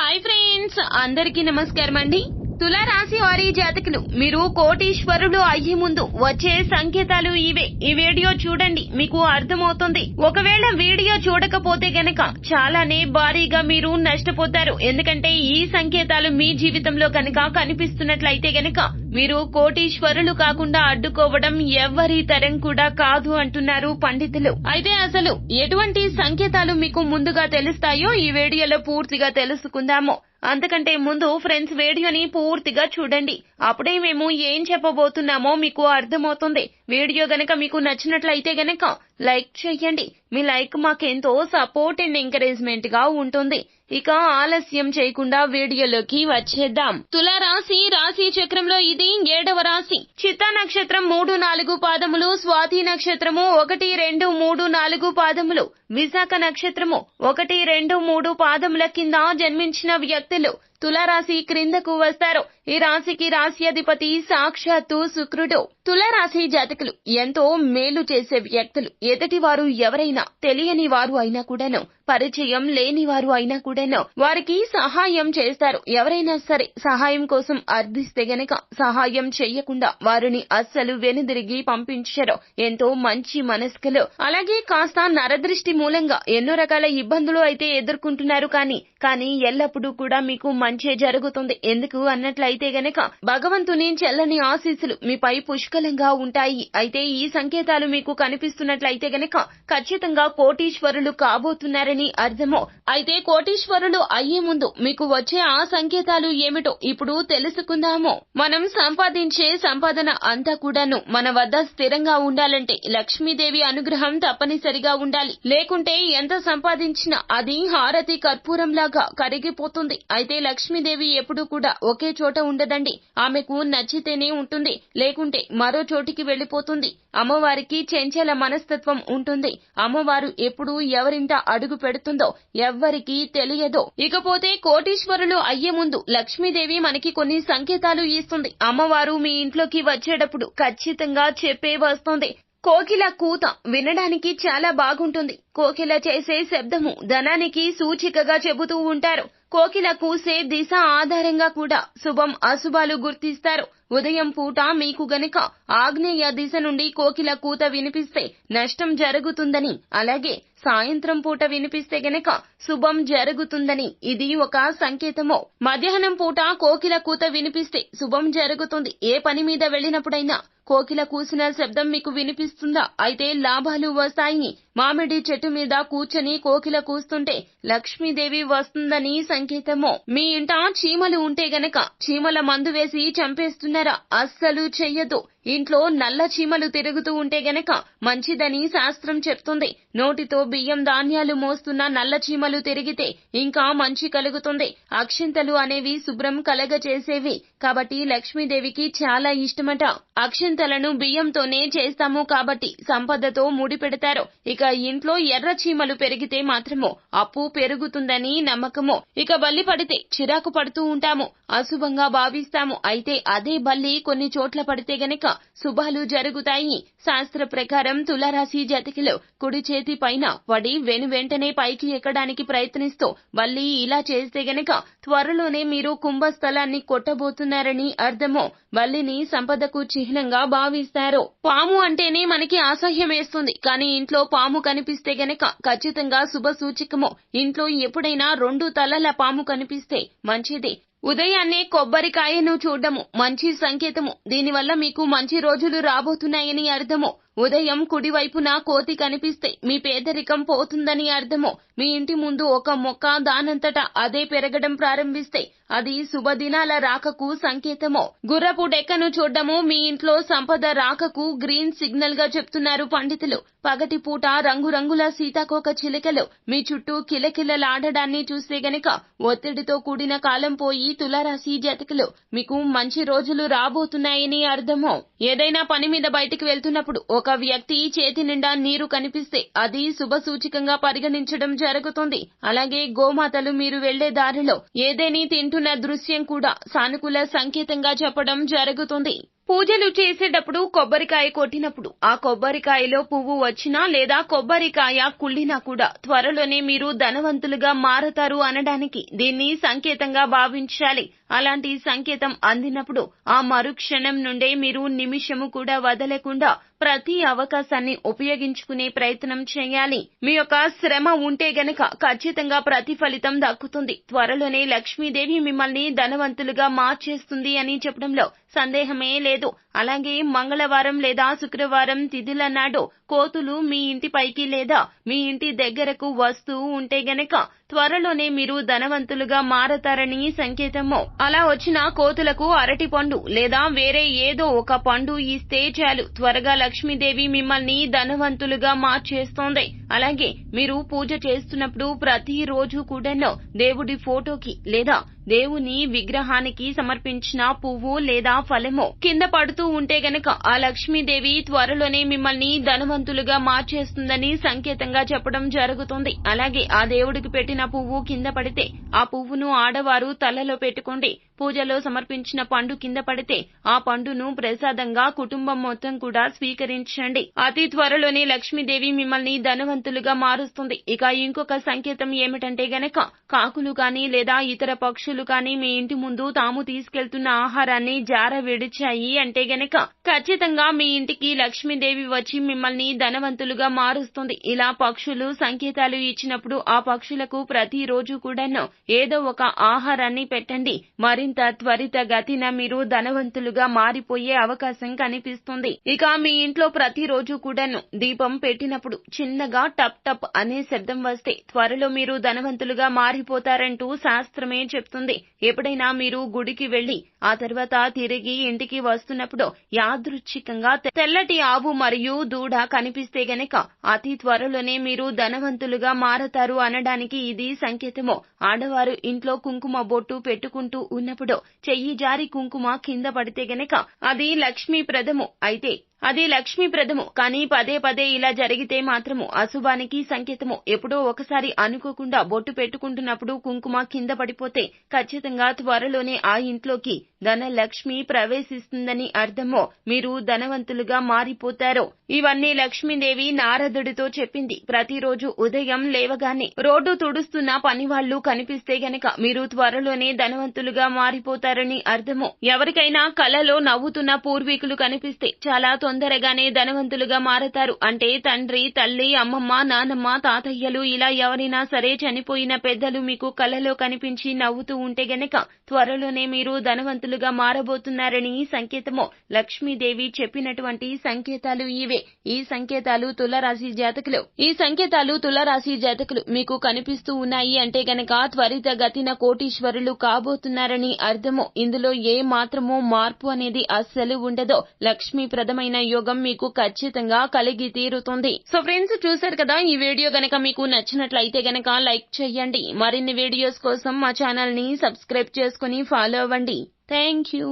Hi friends అందరికీ నమస్కారం అండి. తులారాశి వారి జాతకులు మీరు కోటీశ్వరులు అయ్యే ముందు వచ్చే సంకేతాలు ఇవే. ఈ వీడియో చూడండి మీకు అర్థమవుతుంది. ఒకవేళ వీడియో చూడకపోతే గనక చాలానే భారీగా మీరు నష్టపోతారు. ఎందుకంటే ఈ సంకేతాలు మీ జీవితంలో కనుక కనిపిస్తున్నట్లయితే గనక మీరు కోటీశ్వరులు కాకుండా అడ్డుకోవడం ఎవ్వరి తరం కూడా కాదు అంటున్నారు పండితులు. అయితే అసలు ఎటువంటి సంకేతాలు మీకు ముందుగా తెలుస్తాయో ఈ వీడియోలో పూర్తిగా తెలుసుకుందాము. అంతకంటే ముందు ఫ్రెండ్స్ వీడియోని పూర్తిగా చూడండి. అప్పుడే మేము ఏం చెప్పబోతున్నామో మీకు అర్థమవుతుంది. వీడియో గనక మీకు నచ్చినట్లయితే గనక లైక్ చేయండి. మీ లైక్ మాకెంతో సపోర్ట్ అండ్ ఎంకరేజ్మెంట్గా ఉంటుంది. ఇక ఆలస్యం చేయకుండా వీడియోలోకి వచ్చేద్దాం. తులారాశి రాశి చక్రంలో ఇది ఏడవ రాశి. చిత్తా నక్షత్రం మూడు నాలుగు పాదములు స్వాతి నక్షత్రము ఒకటి రెండు మూడు నాలుగు పాదములు విశాఖ నక్షత్రము ఒకటి రెండు మూడు పాదముల కింద జన్మించిన వ్యక్తులు. తులారాశి క్రిందకు వస్తారు. ఈ రాశికి రాశ్యాధిపతి సాక్షాత్తు శుక్రుడు. తులారాశి జాతకులు ఎంతో మేలు చేసే వ్యక్తులు. ఎదుటి వారు ఎవరైనా తెలియని వారు అయినా కూడాను పరిచయం లేని వారు అయినా కూడాను వారికి సహాయం చేస్తారు. ఎవరైనా సరే సహాయం కోసం అర్థిస్తే గనక సహాయం చెయ్యకుండా వారిని అస్సలు వెనుదిరిగి పంపించరు. ఎంతో మంచి మనస్కులు. అలాగే కాస్త నరదృష్టి మూలంగా ఎన్నో రకాల ఇబ్బందులు అయితే ఎదుర్కొంటున్నారు కానీ కానీ ఎల్లప్పుడూ కూడా మీకు మంచే జరుగుతుంది. ఎందుకు అన్నట్లయితే గనక భగవంతుని చెల్లని ఆశీస్సులు మీపై పుష్కలంగా ఉంటాయి. అయితే ఈ సంకేతాలు మీకు కనిపిస్తున్నట్లయితే గనక ఖచ్చితంగా కోటీశ్వరులు కాబోతున్నారని అర్థమో? అయితే కోటీశ్వరులు అయ్యే ముందు మీకు వచ్చే ఆ సంకేతాలు ఏమిటో ఇప్పుడు తెలుసుకుందాము. మనం సంపాదించే సంపాదన అంతా కూడాను మన వద్ద స్థిరంగా ఉండాలంటే లక్ష్మీదేవి అనుగ్రహం తప్పనిసరిగా ఉండాలి. లేకుంటే ఎంత సంపాదించినా అది హారతి కర్పూరం లాగా కరిగిపోతుంది. అయితే లక్ష్మీదేవి ఎప్పుడూ కూడా ఒకే చోట ఉండదండి. ఆమెకు నచ్చితేనే ఉంటుంది లేకుంటే మరో చోటికి వెళ్ళిపోతుంది అమ్మవారికి చెంచల మనస్తత్వం ఉంటుంది. అమ్మవారు ఎప్పుడు ఎవరింట అడుగు పెడుతుందో ఎవ్వరికీ తెలియదో. ఇకపోతే కోటీశ్వరులు అయ్యే ముందు లక్ష్మీదేవి మనకి కొన్ని సంకేతాలు ఇస్తుంది. అమ్మవారు మీ ఇంట్లోకి వచ్చేటప్పుడు ఖచ్చితంగా చెప్పే వస్తుంది. కోకిల కూత వినడానికి చాలా బాగుంటుంది. కోకిల చేసే శబ్దము ధనానికి సూచికగా చెబుతూ ఉంటారు. కోకిల కూసే దిశ ఆధారంగా కూడా శుభం అశుభాలు గుర్తిస్తారు. ఉదయం పూట మీకు గనుక ఆగ్నేయ దిశ నుండి కోకిల కూత వినిపిస్తే నష్టం జరుగుతుందని అలాగే సాయంత్రం పూట వినిపిస్తే గనక శుభం జరుగుతుందని ఇది ఒక సంకేతము. మధ్యాహ్నం పూట కోకిల కూత వినిపిస్తే శుభం జరుగుతుంది. ఏ పని మీద వెళ్ళినప్పుడైనా కోకిల కూసిన శబ్దం మీకు వినిపిస్తుందా? అయితే లాభాలు వస్తాయి. మామిడి చెట్టు మీద కూర్చొని కోకిల కూస్తుంటే లక్ష్మీదేవి వస్తుందని సంకేతము. మీ ఇంట చీమలు ఉంటే గనక చీమల మందు వేసి చంపేస్తున్నారు అస్సలు చెయ్యదు. ఇంట్లో నల్ల చీమలు తిరుగుతూ ఉంటే గనక మంచిదని శాస్త్రం చెప్తుంది. నోటితో బియ్యం ధాన్యాలు మోస్తున్న నల్ల చీమలు తిరిగితే ఇంకా మంచి కలుగుతుంది. అక్షింతలు అనేవి శుభ్రం కలగ చేసేవి కాబట్టి లక్ష్మీదేవికి చాలా ఇష్టమట. అక్షింతలను బియ్యంతోనే చేస్తాము కాబట్టి సంపదతో ముడి పెడతారు. ఇక ఇంట్లో ఎర్ర చీమలు పెరిగితే మాత్రము అప్పు పెరుగుతుందని నమ్మకము. ఇక బల్లి పడితే చిరాకు పడుతూ ఉంటాము. అశుభంగా భావిస్తాము. అయితే అదే బల్లి కొన్ని చోట్ల పడితే గనక శుభాలు జరుగుతాయి. శాస్త్ర ప్రకారం తులారాశి జాతకిలో కుడి చేతి పైన వడి వెను వెంటనే పైకి ఎక్కడానికి ప్రయత్నిస్తూ బల్లి ఇలా చేస్తే గనక త్వరలోనే మీరు కుంభస్థలాన్ని కొట్టబోతున్నారని అర్థమో. వల్లిని సంపదకు చిహ్నంగా భావిస్తారు. పాము అంటేనే మనకి అసహ్యం వేస్తుంది. కానీ ఇంట్లో పాము కనిపిస్తే గనక ఖచ్చితంగా శుభ సూచికము. ఇంట్లో ఎప్పుడైనా రెండు తలల పాము కనిపిస్తే మంచిది. ఉదయాన్నే కొబ్బరికాయను చూడడము మంచి సంకేతము. దీనివల్ల మీకు మంచి రోజులు రాబోతున్నాయని అర్థము. ఉదయం కుడివైపున కోతి కనిపిస్తే మీ పేదరికం పోతుందని అర్థము మీ ఇంటి ముందు ఒక మొక్క దానంతటా అదే పెరగడం ప్రారంభిస్తే అది శుభదినాల రాకకు సంకేతమో. గుర్రపు డెక్కను చూడడము మీ ఇంట్లో సంపద రాకకు గ్రీన్ సిగ్నల్గా చెప్తున్నారు పండితులు. పగటి పూట రంగురంగుల సీతాకోక చిలకలు మీ చుట్టూ కిలకిలలాడడాన్ని చూస్తే గనక ఒత్తిడితో కూడిన కాలం పోయి తులారాశి జాతకులు మీకు మంచి రోజులు రాబోతున్నాయని అర్థమో. ఏదైనా పని మీద బయటికి వెళ్తున్నప్పుడు ఒక వ్యక్తి చేతి నిండా నీరు కనిపిస్తే అది శుభ సూచికంగా పరిగణించడం జరుగుతుంది. అలాగే గోమాతలు మీరు వెళ్ళే దారిలో ఏదేని తింటున్న దృశ్యం కూడా సానుకూల సంకేతంగా చెప్పడం జరుగుతుంది. పూజలు చేసేటప్పుడు కొబ్బరికాయ కొట్టినప్పుడు ఆ కొబ్బరికాయలో పువ్వు వచ్చినా లేదా కొబ్బరికాయ కుళ్ళినా కూడా త్వరలోనే మీరు ధనవంతులుగా మారతారు అనడానికి దీన్ని సంకేతంగా భావించాలి. అలాంటి సంకేతం అందినప్పుడు ఆ మరుక్షణం నుండే మీరు నిమిషము కూడా వదలకుండా ప్రతి అవకాశాన్ని ఉపయోగించుకునే ప్రయత్నం చేయాలి. మీ యొక్క శ్రమ ఉంటే గనక ఖచ్చితంగా ప్రతిఫలితం దక్కుతుంది. త్వరలోనే లక్ష్మీదేవి మిమ్మల్ని ధనవంతులుగా మార్చేస్తుంది అని చెప్పడంలో సందేహమే లేదు. అలాగే మంగళవారం లేదా శుక్రవారం తిథుల నాడు కోతులు మీ ఇంటి పైకి లేదా మీ ఇంటి దగ్గరకు వస్తూ ఉంటే గనక త్వరలోనే మీరు ధనవంతులుగా మారతారని సంకేతము. అలా వచ్చిన కోతులకు అరటి పండు లేదా వేరే ఏదో ఒక పండు ఇస్తే చాలు. త్వరగా లక్ష్మీదేవి మిమ్మల్ని ధనవంతులుగా మార్చేస్తోంది. అలాగే మీరు పూజ చేస్తున్నప్పుడు ప్రతిరోజు కూడాను దేవుడి ఫోటోకి లేదా దేవుని విగ్రహానికి సమర్పించిన పువ్వు లేదా ఫలము. కింద పడుతూ ఉంటే గనక ఆ లక్ష్మీదేవి త్వరలోనే మిమ్మల్ని ధనవంతులుగా మార్చేస్తుందని సంకేతంగా చెప్పడం జరుగుతుంది. అలాగే ఆ దేవుడికి పెట్టిన పువ్వు కింద పడితే ఆ పువ్వును ఆడవారు తలలో పెట్టుకోండి. పూజలో సమర్పించిన పండు కింద పడితే ఆ పండును ప్రసాదంగా కుటుంబం మొత్తం కూడా స్వీకరించండి. అతి త్వరలోనే లక్ష్మీదేవి మిమ్మల్ని ధనవంతులుగా మారుస్తుంది. ఇక ఇంకొక సంకేతం ఏమిటంటే గనక కాకులు కానీ లేదా ఇతర పక్షులు కానీ మీ ఇంటి ముందు తాము తీసుకెళ్తున్న ఆహారాన్ని జార విడిచాయి అంటే గనక ఖచ్చితంగా మీ ఇంటికి లక్ష్మీదేవి వచ్చి మిమ్మల్ని ధనవంతులుగా మారుస్తుంది. ఇలా పక్షులు సంకేతాలు ఇచ్చినప్పుడు ఆ పక్షులకు ప్రతి రోజు కూడాను ఏదో ఒక ఆహారాన్ని పెట్టండి. మరింత త్వరిత గతిన మీరు ధనవంతులుగా మారిపోయే అవకాశం కనిపిస్తుంది. ఇక మీ ఇంట్లో ప్రతి రోజు కూడాను దీపం పెట్టినప్పుడు చిన్నగా టప్ టప్ అనే శబ్దం వస్తే త్వరలో మీరు ధనవంతులుగా మారిపోతారంటూ శాస్త్రమే చెప్తుంది. ఎప్పుడైనా మీరు గుడికి వెళ్ళి ఆ తర్వాత తిరిగి ఇంటికి వస్తున్నప్పుడు యాదృచ్ఛికంగా తెల్లటి ఆవు మరియు దూడ కనిపిస్తే గనక అతి త్వరలోనే మీరు ధనవంతులుగా మారతారు అనడానికి ఇది సంకేతము. ఆడవారు ఇంట్లో కుంకుమ బొట్టు పెట్టుకుంటూ ఉన్నప్పుడు చెయ్యి జారి కుంకుమ కింద పడితే గనక అది లక్ష్మీప్రదము అయితే అది లక్ష్మీప్రదము కానీ పదే పదే ఇలా జరిగితే మాత్రము అశుభానికి సంకేతము. ఎప్పుడో ఒకసారి అనుకోకుండా బొట్టు పెట్టుకుంటున్నప్పుడు కుంకుమ కింద పడిపోతే ఖచ్చితంగా త్వరలోనే ఆ ఇంట్లోకి ధన లక్ష్మి ప్రవేశిస్తుందని అర్థమో మీరు ధనవంతులుగా మారిపోతారో. ఇవన్నీ లక్ష్మీదేవి నారదుడితో చెప్పింది. ప్రతిరోజు ఉదయం లేవగానే రోడ్డు తుడుస్తున్న పనివాళ్ళు కనిపిస్తే గనక మీరు త్వరలోనే ధనవంతులుగా మారిపోతారని అర్థము. ఎవరికైనా కలలో నవ్వుతున్న పూర్వీకులు కనిపిస్తే చాలా తొందరగానే ధనవంతులుగా మారతారు. అంటే తండ్రి తల్లి అమ్మమ్మ నానమ్మ తాతయ్యలు ఇలా ఎవరైనా సరే చనిపోయిన పెద్దలు మీకు కలలో కనిపించి నవ్వుతూ ఉంటే గనక త్వరలోనే మీరు ధనవంతులుగా మారబోతున్నారని సంకేతము లక్ష్మీదేవి చెప్పినటువంటి సంకేతాలు ఇవే. ఈ సంకేతాలు తులరాశి జాతకులు. ఈ సంకేతాలు తులరాశి జాతకులు మీకు కనిపిస్తూ ఉన్నాయి అంటే గనక త్వరిత గతిన కోటీశ్వరులు కాబోతున్నారని అర్థము. ఇందులో ఏ మాత్రమూ మార్పు అనేది అస్సలు ఉండదో లక్ష్మీప్రదమైన యోగం మీకు ఖచ్చితంగా కలిగి తీరుతుంది. సో ఫ్రెండ్స్ చూసారు కదా ఈ వీడియో గనక మీకు నచ్చినట్లయితే గనక లైక్ చేయండి. మరిన్ని వీడియోస్ కోసం మా ఛానల్ని సబ్స్క్రైబ్ చేసుకుని ఫాలో అవ్వండి. Thank you